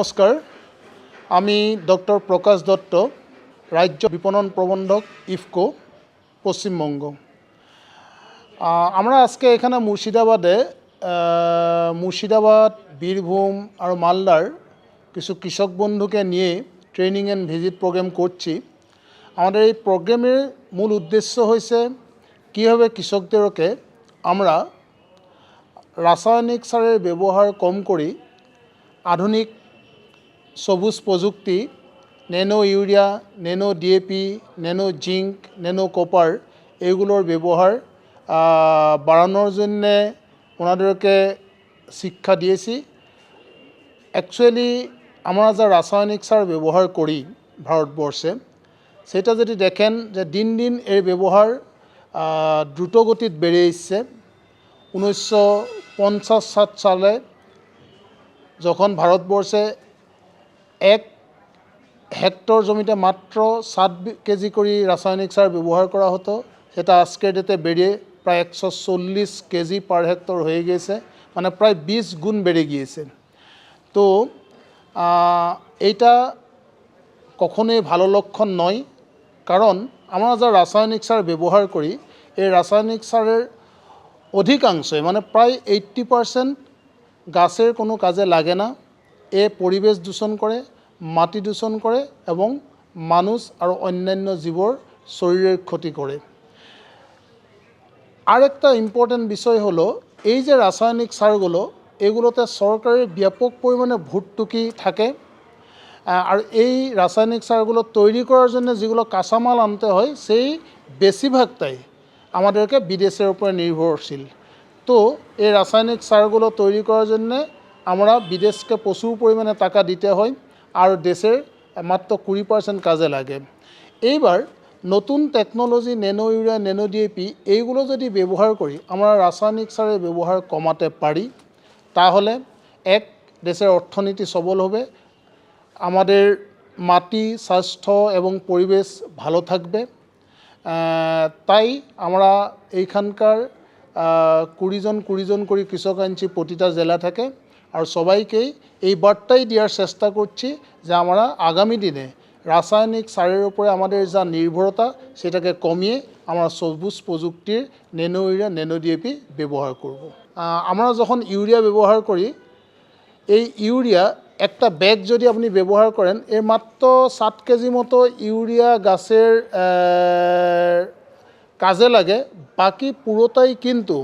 নমস্কাৰ। আমি ডক্টর প্রকাশ দত্ত রাজ্য বিপণন প্রবন্ধক ইফকো পশ্চিমবঙ্গ আমরা আজকে এখানে মুর্শিদাবাদে মুর্শিদাবাদ, বীরভূম আর মালদার কিছু কৃষক বন্ধুকে নিয়ে ট্রেনিং অ্যান্ড ভিজিট প্রোগ্রাম করছি। আমাদের এই প্রোগ্রামের মূল উদ্দেশ্য হয়েছে কীভাবে কৃষকদেরকে আমরা রাসায়নিক সারের ব্যবহার কম করি, আধুনিক সবুজ প্রযুক্তি nano urea nano DAP nano zinc nano copper এগুলোর ব্যবহার বাড়ানোর জন্যে ওনাদেরকে শিক্ষা দিয়েছি। অ্যাকচুয়ালি আমরা যা রাসায়নিক সার ব্যবহার করি ভারতবর্ষে সেটা যদি দেখেন যে দিন দিন এর ব্যবহার দ্রুতগতিত বেড়ে এসছে উনিশশো সালে যখন ভারতবর্ষে এক হেক্টর জমিতে মাত্র সাত কেজি করে রাসায়নিক সার ব্যবহার করা হতো। সেটা আজকের ডেটে বেড়ে প্রায় একশো চল্লিশ কেজি পার হেক্টর হয়ে গিয়েছে মানে প্রায় বিশ গুণ বেড়ে গিয়েছে। তো এইটা কখনোই ভালো লক্ষণ নয় কারণ আমরা যা রাসায়নিক সার ব্যবহার করি এই রাসায়নিক সারের অধিকাংশই মানে প্রায় এইট্টি পারসেন্ট গাছের কোনো কাজে লাগে না। এ পরিবেশ দূষণ করে মাটি দূষণ করে এবং মানুষ আর অন্যান্য জীবর শরীরের ক্ষতি করে আরেকটা ইম্পর্ট্যান্ট বিষয় হলো, এই যে রাসায়নিক সারগুলো এগুলোতে সরকারের ব্যাপক পরিমাণে ভর্তুকি থাকে আর এই রাসায়নিক সারগুলো তৈরি করার জন্য যেগুলো কাঁচামাল আনতে হয়, সেই বেশিরভাগটাই আমাদেরকে বিদেশের উপরে নির্ভরশীল। তো এই রাসায়নিক সারগুলো তৈরি করার জন্যে আমরা বিদেশকে প্রচুর পরিমাণে টাকা দিতে হয় আর দেশের মাত্র কুড়ি পার্সেন্ট কাজে লাগে। এইবার নতুন technology nano urea nano DAP এইগুলো যদি ব্যবহার করি, আমরা রাসায়নিক সারের ব্যবহার কমাতে পারি। তাহলে এক, দেশের অর্থনীতি সবল হবে, আমাদের মাটি, স্বাস্থ্য এবং পরিবেশ ভালো থাকবে। তাই আমরা এইখানকার কুড়িজন কুড়িজন করে কৃষক আনছি প্রতিটা জেলা থেকে। আর সবাইকেই এই বার্তাই দেওয়ার চেষ্টা করছি যে আমরা আগামী দিনে রাসায়নিক সারের উপরে আমাদের যা নির্ভরতা, সেটাকে কমিয়ে আমরা সবুজ প্রযুক্তির ন্যানো ইউরিয়া ন্যানো ডিএপি ব্যবহার করব। আমরা যখন ইউরিয়া ব্যবহার করি, এই ইউরিয়া একটা ব্যাগ যদি আপনি ব্যবহার করেন, এর মাত্র সাত কেজি মতো ইউরিয়া গাছের কাজে লাগে, বাকি পুরোটাই কিন্তু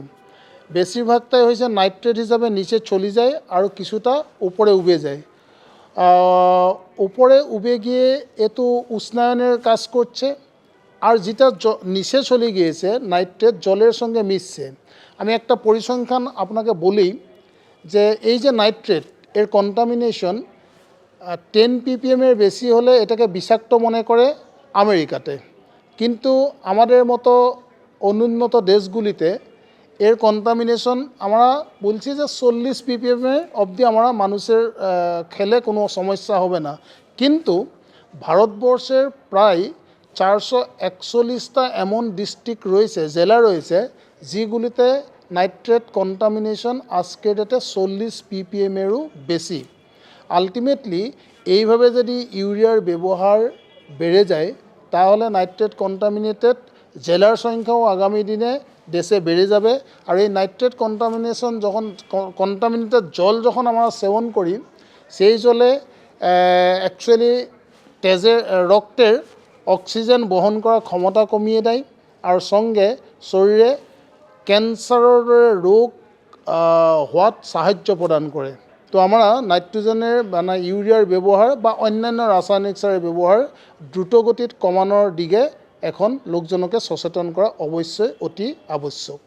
বেশিরভাগটাই হয়েছে নাইট্রেট হিসাবে নিচে চলে যায় আর কিছুটা উপরে উবে যায়। উপরে উবে গিয়ে এতো উষ্ণায়নের কাজ করছে আর যেটা নিচে চলে গিয়েছে, নাইট্রেট জলের সঙ্গে মিশছে। আমি একটা পরিসংখ্যান আপনাকে বলি যে এই যে নাইট্রেট, এর কন্টামিনেশন টেন পিপিএমের বেশি হলে এটাকে বিষাক্ত মনে করে আমেরিকাতে। কিন্তু আমাদের মতো অনুন্নত দেশগুলিতে এর কন্টামিনেশন আমরা বলছি যে চল্লিশ পিপিএমের অবধি আমরা মানুষের খেলে কোনো সমস্যা হবে না। কিন্তু ভারতবর্ষের প্রায় চারশো একচল্লিশটা এমন ডিস্ট্রিক্ট রয়েছে, জেলা রয়েছে, যেগুলিতে নাইট্রেট কন্টামিনেশন আজকের ডেটে চল্লিশ পিপিএমেরও বেশি। আলটিমেটলি এইভাবে যদি ইউরিয়ার ব্যবহার বেড়ে যায়, তাহলে নাইট্রেট কন্টামিনেটেড জেলার সংখ্যাও আগামী দিনে দেশে বেড়ে যাবে। আর এই নাইট্রেট কন্টামিনেশন যখন কন্টামিনেটেড জল যখন আমরা সেবন করি, সেই জলে অ্যাকচুয়ালি তেজের রক্তের অক্সিজেন বহন করার ক্ষমতা কমিয়ে দেয়। আর সঙ্গে শরীরে ক্যান্সারের রোগ হওয়াত সাহায্য প্রদান করে। তো আমরা নাইট্রোজেনের মানে ইউরিয়ার ব্যবহার বা অন্যান্য রাসায়নিক সারের ব্যবহার দ্রুতগতিত কমানোর দিকে এখন লোকজনকে সচেতন করা অবশ্যই অতি আবশ্যক